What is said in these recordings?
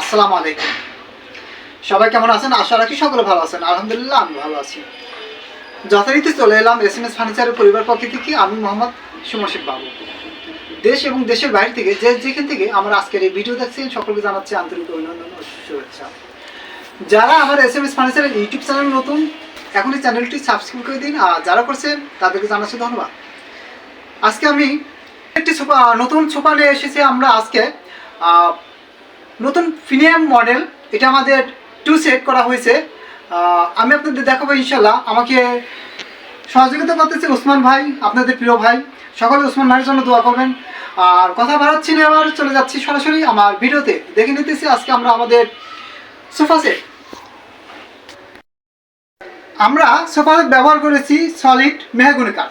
আসসালামু আলাইকুম। সবাই কেমন আছেন? আশা রাখি সকলে ভালো আছেন। আলহামদুলিল্লাহ, আমি ভালো আছি। যথারীতি চলে এলাম এস এম এস ফার্নিচারের পরিবার পক্ষ থেকে আমি মোহাম্মদ বাবু। দেশ এবং দেশের বাইরে থেকে যে যেখান থেকে আমার আজকের এই ভিডিও দেখছেন, সকলকে জানাচ্ছি আন্তরিক অভিনন্দন ও শুভেচ্ছা। যারা আমার এস এম এস ফার্নিচারের ইউটিউব চ্যানেল নতুন এখন এই চ্যানেলটি সাবস্ক্রাইব করে দিন। আর যারা করছেন, তাদেরকে জানাচ্ছি ধন্যবাদ। আজকে আমি একটি সোফা, নতুন সোফা নিয়ে এসেছি আমরা আজকে। নতুন প্রিমিয়াম মডেল এটা আমাদের টু সেট করা হয়েছে। আমি আপনাদের দেখাবো ইনশাল্লাহ আমাকে সহযোগিতা করতেছে উসমান ভাই, আপনাদের প্রিয় ভাই। সকলে উসমান ভাইয়ের জন্য দোয়া করবেন। আর কথা বাড়াচ্ছি না আবার চলে যাচ্ছি সরাসরি আমার ভিডিওতে। দেখে নিতেছি আজকে আমরা আমাদের সোফা সেট আমরা সোফা সেট ব্যবহার করেছি সলিড মেহগুনি কাঠ।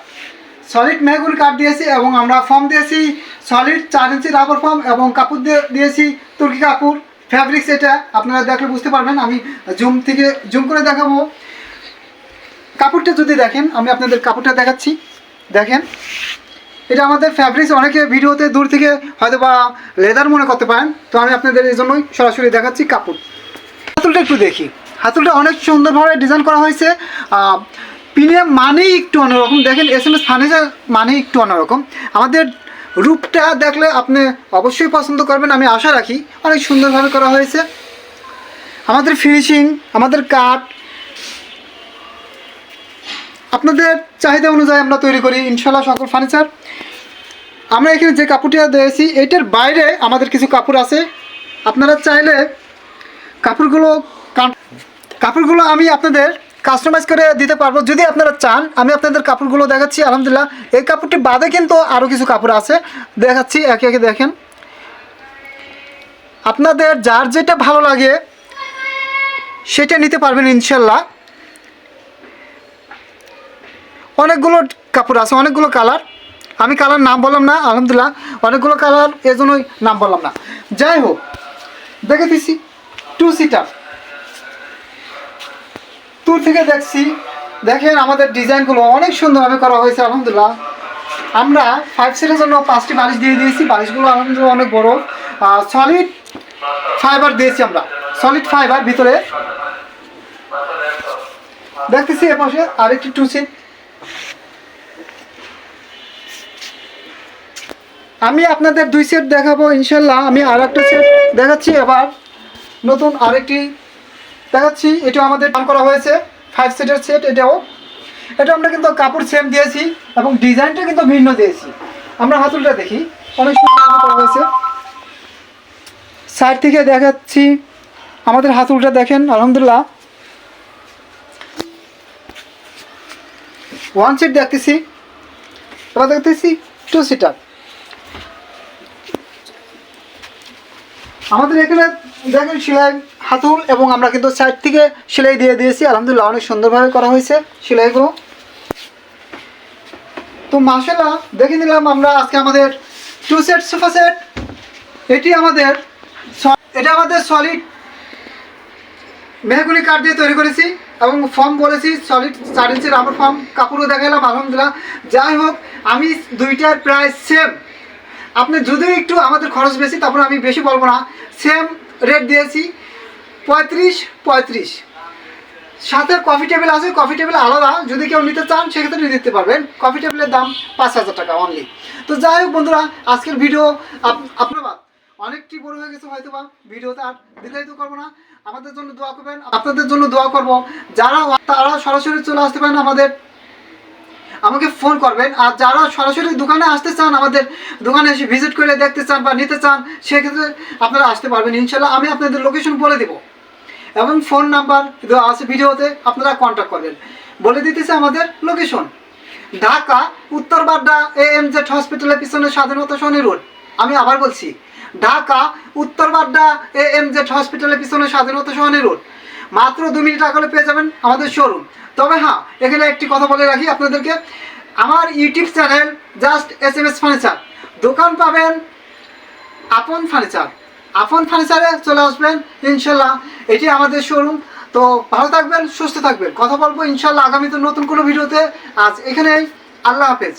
সলিড মেহগুনি কাঠ দিয়েছি এবং আমরা ফর্ম দিয়েছি সলিড চার ইঞ্চি রাবার ফর্ম এবং কাপড় দিয়ে দিয়েছি তুর্কি কাপড়। ফ্যাব্রিক্স এটা, আপনারা দেখলে বুঝতে পারবেন, আমি জুম থেকে জুম করে দেখাবো। কাপড়টা যদি দেখেন, আমি আপনাদের কাপড়টা দেখাচ্ছি। দেখেন, এটা আমাদের ফ্যাব্রিক্স অনেকে ভিডিওতে দূর থেকে হয়তো বা লেদার মনে করতে পারেন, তো আমি আপনাদের এই জন্যই সরাসরি দেখাচ্ছি কাপড়। হাতুলটা একটু দেখি। হাতুলটা অনেক সুন্দরভাবে ডিজাইন করা হয়েছে। প্রিমিয়াম মানেই একটু অন্যরকম। দেখেন এস এম এস ফার্নিচার মানেই একটু অন্যরকম। আমাদের রূপটা দেখলে আপনি অবশ্যই পছন্দ করবেন, আমি আশা রাখি। অনেক সুন্দরভাবে করা হয়েছে। আমাদের ফিনিশিং আমাদের কাঠ আপনাদের চাহিদা অনুযায়ী আমরা তৈরি করি ইনশাল্লাহ সকল ফার্নিচার আমরা এখানে যে কাপড়টা দিয়েছি, এটার বাইরে আমাদের কিছু কাপড় আছে। আপনারা চাইলে কাপড়গুলো কাপড়গুলো আমি আপনাদের কাস্টমাইজ করে দিতে পারব। যদি আপনারা চান, আমি আপনাদের কাপড়গুলো দেখাচ্ছি, আলহামদুলিল্লাহ। এই কাপড়টি বাদে কিন্তু আরও কিছু কাপড় আছে। দেখাচ্ছি, একে একে দেখেন। আপনাদের যার যেটা ভালো লাগে, সেটা নিতে পারবেন ইনশাল্লাহ। অনেকগুলো কাপড় আছে, অনেকগুলো কালার। আমি কালার নাম বললাম না, আলহামদুলিল্লাহ। অনেকগুলো কালার, এজন্যই নাম বললাম না। যাই হোক, দেখে দিছি। টু সিটার দূর থেকে দেখছি, দেখেন আমাদের ডিজাইনগুলো অনেক সুন্দরভাবে করা হয়েছে, আলহামদুলিল্লাহ। আমরা ফাইভ সিটের জন্য পাঁচটি বালিশ দিয়ে দিয়েছি, বালিশগুলো আলহামদুলিল্লাহ অনেক বড়। সলিড ফাইবার দিয়েছি আমরা। সলিড ফাইবার ভিতরে। দেখতেছি এ পাশে আরেকটি টু সিট আমি আপনাদের দুই সেট দেখাবো, ইনশাল্লাহ। আমি আর একটা সেট দেখাচ্ছি এবার। নতুন আরেকটি দেখাচ্ছি এটা আমাদের দান করা হয়েছে ফাইভ সিটের সেট এটাও। এটা আমরা কিন্তু কাপড় সেম দিয়েছি এবং ডিজাইনটা কিন্তু ভিন্ন দিয়েছি। আমরা হাতুলটা দেখি, অনেক সুন্দর করা হয়েছে। সাইড থেকে দেখাচ্ছি, আমাদের হাতুলটা দেখেন, আলহামদুলিল্লাহ। ওয়ান সিট দেখতেছি, এবার দেখতেছি টু সিটার আমাদের এখানে দেখেন সেলাই হাতুল এবং আমরা কিন্তু সাইড থেকে সেলাই দিয়ে দিয়েছি। আলহামদুলিল্লাহ অনেক সুন্দরভাবে করা হয়েছে সেলাইগুলো। তো মাসাল্লাহ দেখে নিলাম আমরা আজকে আমাদের টু সেট সোফা সেট এটি আমাদের এটা আমাদের সলিড মেহগুলি কাঠ দিয়ে তৈরি করেছি এবং ফর্ম বলেছি সলিড চার ইঞ্চি রাবার ফর্ম কাপড়ও দেখালাম, আলহামদুলিল্লাহ। যাই হোক, আমি দুইটার প্রায় সেম আপনি যদিও একটু আমাদের খরচ বেশি, তারপর আমি বেশি বলব না। সেম রেট দিয়েছি। পঁয়ত্রিশ পঁয়ত্রিশ। সাথে কফি টেবিল আছে কফি টেবিল আলাদা। যদি কেউ নিতে চান, সেক্ষেত্রে দিতে পারবেন। কফি টেবিলের দাম পাঁচ হাজার টাকা অনলি তো যাই হোক বন্ধুরা, আজকের ভিডিও আপনার অনেকটি বড় হয়ে গেছে হয়তো বা ভিডিওতে আর দীর্ঘায়িত করব না। আমাদের জন্য দোয়া করবেন, আপনাদের জন্য দোয়া করব। যারা তারা সরাসরি চলে আসতে পারেন আমাদের, আমাকে ফোন করবেন। আর যারা সরাসরি দোকানে আসতে চান, আমাদের দোকানে এসে ভিজিট করে দেখতে চান বা নিতে চান, সেক্ষেত্রে আপনারা আসতে পারবেন। ইনশাল্লাহ আমি আপনাদের লোকেশন বলে দেবো। এবং ফোন নাম্বার আছে ভিডিওতে, আপনারা কন্ট্যাক্ট করবেন। বলে দিতেছে আমাদের লোকেশন ঢাকা, উত্তর বাড্ডা এ এম জেড হসপিটালের পিছনে স্বাধীনতা সনি রোড। আমি আবার বলছি, ঢাকা, উত্তর বাড্ডা এ এম জেড হসপিটালের পিছনে স্বাধীনতা সহনী রোড। মাত্র দু মিনিট আগলে পেয়ে যাবেন আমাদের শোরুম তবে হ্যাঁ এখানে একটি কথা বলে রাখি আপনাদেরকে। আমার YouTube channel just S M S furniture দোকান পাবেন আপন ফার্নিচার আপন ফার্নিচারে চলে আসবেন, ইনশাল্লাহ। এটি আমাদের শোরুম তো ভালো থাকবেন, সুস্থ থাকবেন। কথা বলব ইনশাল্লাহ আগামীতে নতুন কোনো ভিডিওতে। আজ এখানেই, আল্লাহ হাফেজ।